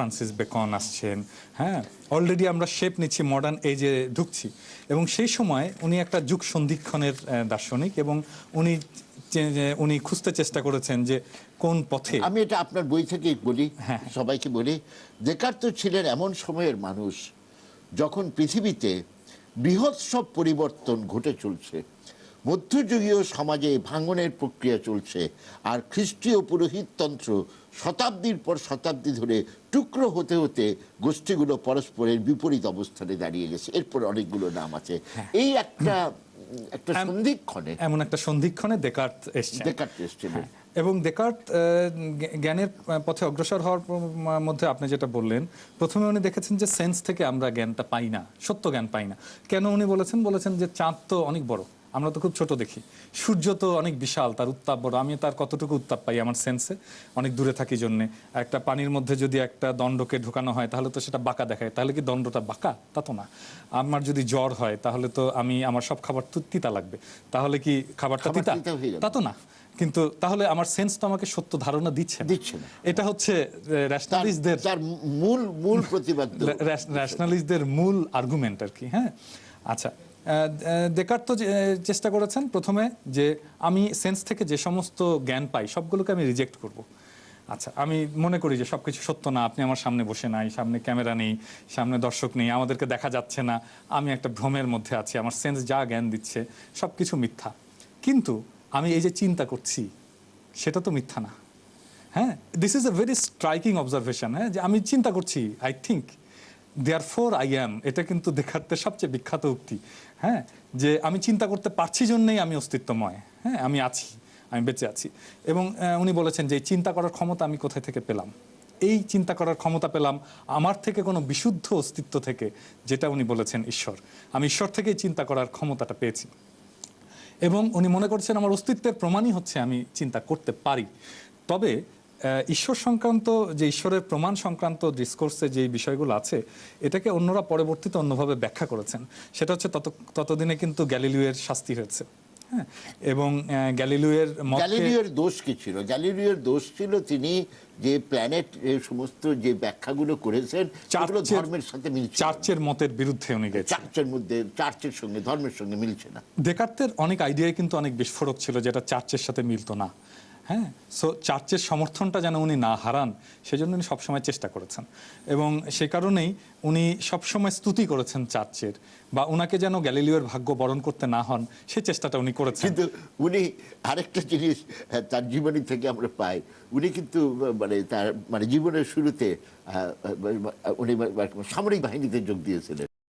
Francis Bacon আসছেন হ্যাঁ? Already আমরা শেপ নিচ্ছি মডার্ন এজে ঢুকছি। এবং সেই সময় উনি একটা যুগ সন্ধিক্ষণের দার্শনিক এবং উনি উনি খুঁজতে চেষ্টা করেছেন যে কোন পথে আমি এটা আপনার বই থেকেই বলি হ্যাঁ। সবাইকে বলি। দেকার তো ছিলেন এমন সময়ের মানুষ যখন পৃথিবীতে বৃহৎ সব পরিবর্তন ঘটে চলছে মধ্যযুগীয় সমাজে ভাঙনের প্রক্রিয়া চলছে আর খ্রিস্টীয় পুরোহিততন্ত্র শতাব্দীর পর শতাব্দী ধরে টুকরো হতে হতে গোষ্ঠীগুলো পরস্পরের বিপরীত অবস্থানে দাঁড়িয়ে গেছে। এরপর অনেকগুলো নাম আছে। এই একটা একটা সন্ধিক্ষণে এমন একটা সন্ধিক্ষণে দেকার্ত এসছেন দেকার এসেছিলেন এবং দেকার্ত জ্ঞানের পথে অগ্রসর হওয়ার মধ্যে আপনি যেটা বললেন প্রথমে উনি দেখেছেন যে সেন্স থেকে আমরা জ্ঞানটা পাই না সত্য জ্ঞান পাই না। কেন উনি বলেছেন? বলেছেন যে চাঁদ তো অনেক বড়। আমরা তো খুব ছোট দেখি। সূর্য তো অনেক বিশাল তার উত্তাপ বড়। আমি তার কতটুকু উত্তাপ পাই আমার সেন্সে অনেক দূরে থাকি জন্যে। একটা পানির মধ্যে যদি একটা দণ্ডকে ঢোকানো হয় তাহলে তো সেটা বাঁকা দেখায়। তাহলে কি দণ্ডটা বাঁকা? তা তো না। আমার যদি জ্বর হয় তাহলে তো আমি আমার সব খাবার তো তিতা লাগবে। তাহলে কি খাবারটা তিতা। তা তো না। কিন্তু তাহলে আমার সেন্স তো আমাকে সত্য ধারণা দিচ্ছে। দিচ্ছে না। এটা হচ্ছে তার র্যাশনালিস্টদের মূল মূল প্রতিবাদ ন্যাশনালিস্টদের মূল আর্গুমেন্ট আর কি হ্যাঁ? আচ্ছা দেকার তো চেষ্টা করেছেন প্রথমে যে আমি সেন্স থেকে যে সমস্ত জ্ঞান পাই, সবগুলোকে আমি রিজেক্ট করব। আচ্ছা আমি মনে করি যে সব কিছু সত্য না, আপনি আমার সামনে বসে নাই, সামনে ক্যামেরা নেই, সামনে দর্শক নেই, আমাদেরকে দেখা যাচ্ছে না, আমি একটা ভ্রমের মধ্যে আছি, আমার সেন্স যা জ্ঞান দিচ্ছে সব কিছু মিথ্যা। কিন্তু আমি এই যে চিন্তা করছি, সেটা তো মিথ্যা না। হ্যাঁ this is a very striking observation হ্যাঁ যে আমি চিন্তা করছি I think therefore I am এটা কিন্তু দেখাতে সবচেয়ে বিখ্যাত উক্তি। হ্যাঁ? যে আমি চিন্তা করতে পারছি জন্যই আমি অস্তিত্বময়। হ্যাঁ? আমি আছি। আমি বেঁচে আছি। এবং উনি বলেছেন যে চিন্তা করার ক্ষমতা আমি কোথায় থেকে পেলাম? এই চিন্তা করার ক্ষমতা পেলাম আমার থেকে কোনো বিশুদ্ধ অস্তিত্ব থেকে, যেটা উনি বলেছেন ঈশ্বর। আমি ঈশ্বর থেকেই চিন্তা করার ক্ষমতাটা পেয়েছি। এবং উনি মনে করছেন আমার অস্তিত্বের প্রমাণই হচ্ছে আমি চিন্তা করতে পারি। তবে ঈশ্বর সংক্রান্ত যে ঈশ্বরের প্রমাণ সংক্রান্ত ডিসকোর্সে যে বিষয়গুলো আছে এটাকে অন্যরা পরবর্তীতে অন্যভাবে ব্যাখ্যা করেছেন। সেটা হচ্ছে তত ততদিনে কিন্তু গ্যালিলিওয়ের শাস্তি হয়েছে। হ্যাঁ? এবং গ্যালিলিওয়ের গ্যালিলিওর দোষ কি ছিল? গ্যালিলিওর দোষ ছিল তিনি যে প্ল্যানেট সমস্ত যে ব্যাখ্যাগুলো করেছেন সেগুলো চার্চের- ধর্মের সাথে মিলছে চার্চের মতের বিরুদ্ধে উনি গেছেন। চার্চের মধ্যে চার্চের সঙ্গে ধর্মের সঙ্গে মিলছে না। দেকার্তের অনেক আইডিয়াই কিন্তু অনেক বিস্ফোরক ছিল যেটা চার্চের সাথে মিলতো না। হ্যাঁ? সো চার্চের সমর্থনটা যেন উনি না হারান সেজন্য উনি সবসময় চেষ্টা করেছেন। এবং সে কারণেই উনি সবসময় স্তুতি করেছেন চার্চের বা ওনাকে যেন গ্যালিলিওর ভাগ্য বরণ করতে না হন সেই চেষ্টাটা উনি করেছেন। কিন্তু উনি আরেকটা জিনিস আহ, তার জীবনী থেকে আমরা পাই। উনি কিন্তু মানে তার মানে জীবনের শুরুতে উনি সামরিক বাহিনীতে যোগ দিয়েছিলেন।